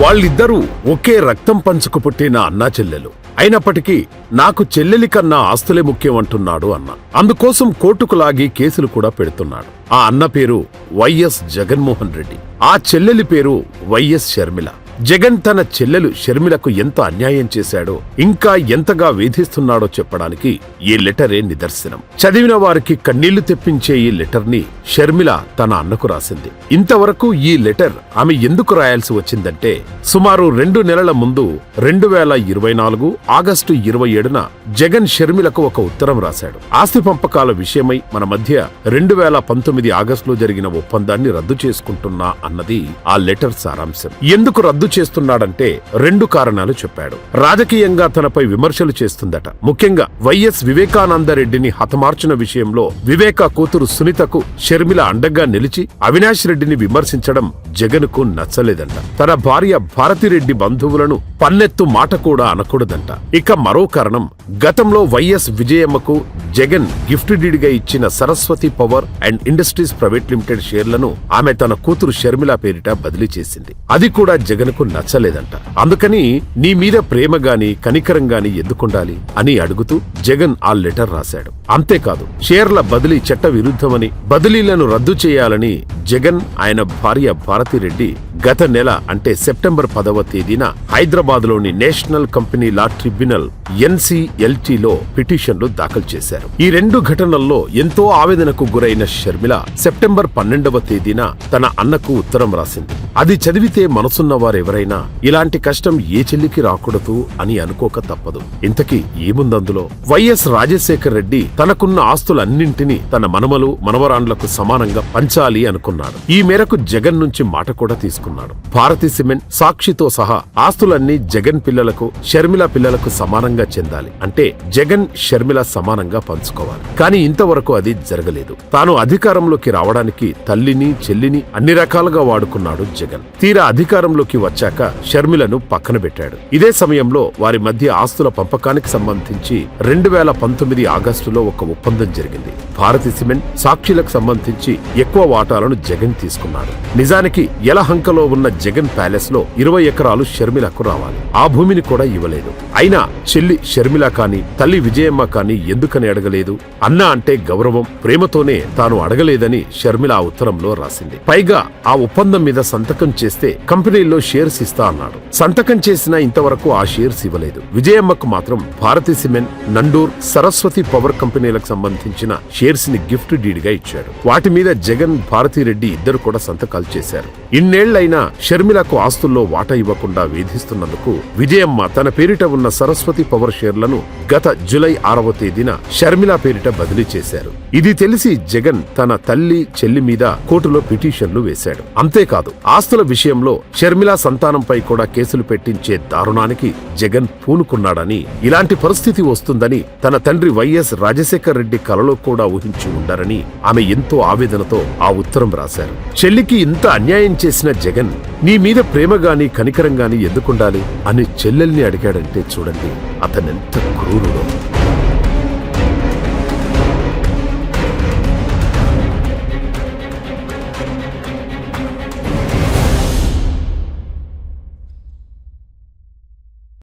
వాళ్ళిద్దరూ ఒకే రక్తం పంచుకు పుట్టిన అన్నా చెల్లెలు. అయినప్పటికీ నాకు చెల్లెలి కన్నా ఆస్తులే ముఖ్యం అంటున్నాడు అన్న. అందుకోసం కోర్టుకు లాగి కేసులు కూడా పెడుతున్నాడు. ఆ అన్న పేరు వైఎస్ జగన్మోహన్ రెడ్డి. ఆ చెల్లెలి పేరు వైఎస్ షర్మిల. జగన్ తన చెల్లెలు షర్మిలకు ఎంత అన్యాయం చేశాడో ఇంకా ఎంతగా వేధిస్తున్నాడో చెప్పడానికి ఈ లెటరే నిదర్శనం. చదివిన వారికి కన్నీళ్ళు తెప్పించే ఈ లెటర్ని షర్మిల తన అన్నకు రాసింది. ఇంతవరకు ఈ లెటర్ ఆమె ఎందుకు రాయాల్సి వచ్చిందంటే సుమారు రెండు నెలల ముందు రెండు వేల ఇరవై నాలుగు ఆగస్టు ఇరవై ఏడున జగన్ షర్మిలకు ఒక ఉత్తరం రాశాడు. ఆస్తి పంపకాల విషయమై మన మధ్య రెండు వేల పంతొమ్మిది ఆగస్టులో జరిగిన ఒప్పందాన్ని రద్దు చేసుకుంటున్నా అన్నది ఆ లెటర్ సారాంశం. ఎందుకు రద్దు చేస్తున్నాడంటే రెండు కారణాలు చెప్పాడు. రాజకీయంగా తనపై విమర్శలు చేస్తుందట. ముఖ్యంగా వైఎస్ వివేకానందరెడ్డిని హతమార్చిన విషయంలో వివేక కూతురు సునీతకు షర్మిల అండగా నిలిచి అవినాష్ రెడ్డిని విమర్శించడం జగన్కు నచ్చలేదంట. తన భార్య భారతిరెడ్డి బంధువులను పన్నెత్తు మాట కూడా అనకూడదంట. ఇక మరో కారణం గతంలో వైఎస్ విజయమ్మకు జగన్ గిఫ్ట్ డీడ్గా ఇచ్చిన Saraswati Power and Industries Private Limited షేర్లను ఆమె తన కూతురు షర్మిల పేరిట బదిలీ చేసింది. అది కూడా జగన్ జగన్కు నచ్చలేదంట. అందుకని నీ మీద ప్రేమ గాని కనికరం గాని ఎందుకుండాలి అని అడుగుతూ జగన్ ఆ లెటర్ రాశాడు. అంతేకాదు షేర్ల బదిలీ చట్ట విరుద్ధమని బదిలీలను రద్దు చేయాలని జగన్ ఆయన భార్య భారతిరెడ్డి గత నెల అంటే సెప్టెంబర్ పదవ తేదీన హైదరాబాద్లోని నేషనల్ కంపెనీ లా ట్రిబ్యునల్ ఎన్సీఎల్టీలో పిటిషన్లు దాఖలు చేశారు. ఈ రెండు ఘటనల్లో ఎంతో ఆవేదనకు గురైన షర్మిల సెప్టెంబర్ పన్నెండవ తేదీన తన అన్నకు ఉత్తరం రాసింది. అది చదివితే మనసున్న వారెవరైనా ఇలాంటి కష్టం ఏ చెల్లికి రాకూడదు అని అనుకోక తప్పదు. ఇంతకీ ఏముందందులో? వైఎస్ రాజశేఖర్ రెడ్డి తనకున్న ఆస్తులన్నింటినీ తన మనమలు మనవరాండ్లకు సమానంగా పంచాలి అనుకున్నాడు. ఈ మేరకు జగన్ నుంచి మాట కూడా తీసుకున్నాడు. భారతి సిమెంట్ సాక్షితో సహా ఆస్తులన్నీ జగన్ పిల్లలకు షర్మిల పిల్లలకు సమానంగా చెందాలి. అంటే జగన్ షర్మిల సమానంగా పంచుకోవాలి. కానీ ఇంతవరకు అది జరగలేదు. తాను అధికారంలోకి రావడానికి తల్లిని చెల్లిని అన్ని రకాలుగా వాడుకున్నాడు జగన్. తీరా అధికారంలోకి వచ్చాక షర్మిలను పక్కన పెట్టాడు. ఇదే సమయంలో వారి మధ్య ఆస్తుల పంపకానికి సంబంధించి రెండు వేల పంతొమ్మిది ఆగస్టులో ఒక ఒప్పందం జరిగింది. భారతి సిమెంట్ సాక్షులకు సంబంధించి ఎక్కువ వాటాలను జగన్ తీసుకున్నాడు. నిజానికి యలహంకలో ఉన్న జగన్ ప్యాలెస్లో ఇరవై ఎకరాలు షర్మిలకు రావాలి. ఆ భూమిని కూడా ఇవ్వలేదు. అయినా చెల్లి షర్మిల కాని తల్లి విజయమ్మ కాని ఎందుకని అడగలేదు? అన్న అంటే గౌరవం ప్రేమతోనే తాను అడగలేదని షర్మిల ఆ ఉత్తరంలో రాసింది. పైగా ఆ ఒప్పందం మీద సంతకం చేస్తే కంపెనీల్లో షేర్స్ ఇస్తా అన్నాడు. సంతకం చేసిన ఇంతవరకు ఆ షేర్స్ ఇవ్వలేదు. విజయమ్మకు మాత్రం భారతి సిమెంట్ నండూర్ సరస్వతి పవర్ కంపెనీలకు సంబంధించిన షేర్స్ని గిఫ్ట్ డీడ్గా ఇచ్చాడు. వాటి మీద జగన్ భారతిరెడ్డి ఇద్దరు కూడా సంతకాలు చేశారు. ఇన్నేళ్ళైనా షర్మిలకు ఆస్తుల్లో వాటా ఇవ్వకుండా వేధిస్తున్నందుకు విజయమ్మ తన పేరిట ఉన్న సరస్వతి పవర్ షేర్లను గత జులై ఆరవ తేదీన షర్మిల పేరిట బదిలీ చేశారు. ఇది తెలిసి జగన్ తన తల్లి చెల్లి మీద కోర్టులో పిటిషన్లు వేశాడు. అంతేకాదు ఆస్తుల విషయంలో షర్మిల సంతానంపై కూడా కేసులు పెట్టించే దారుణానికి జగన్ పూనుకున్నాడని ఇలాంటి పరిస్థితి వస్తుందని తన తండ్రి వైఎస్ రాజశేఖర్ రెడ్డి కలలో కూడా ఊహించి ఉండారని ఆమె ఎంతో ఆవేదనతో ఆ ఉత్తరం రాశారు. చెల్లికి ఇంత అన్యాయం చేసిన జగన్ నీ మీద ప్రేమ గాని కనికరం గాని ఎందుకుండాలి? అని చెల్లెల్ని అడిగాడంటే చూడండి అతనెంత క్రూరుడో.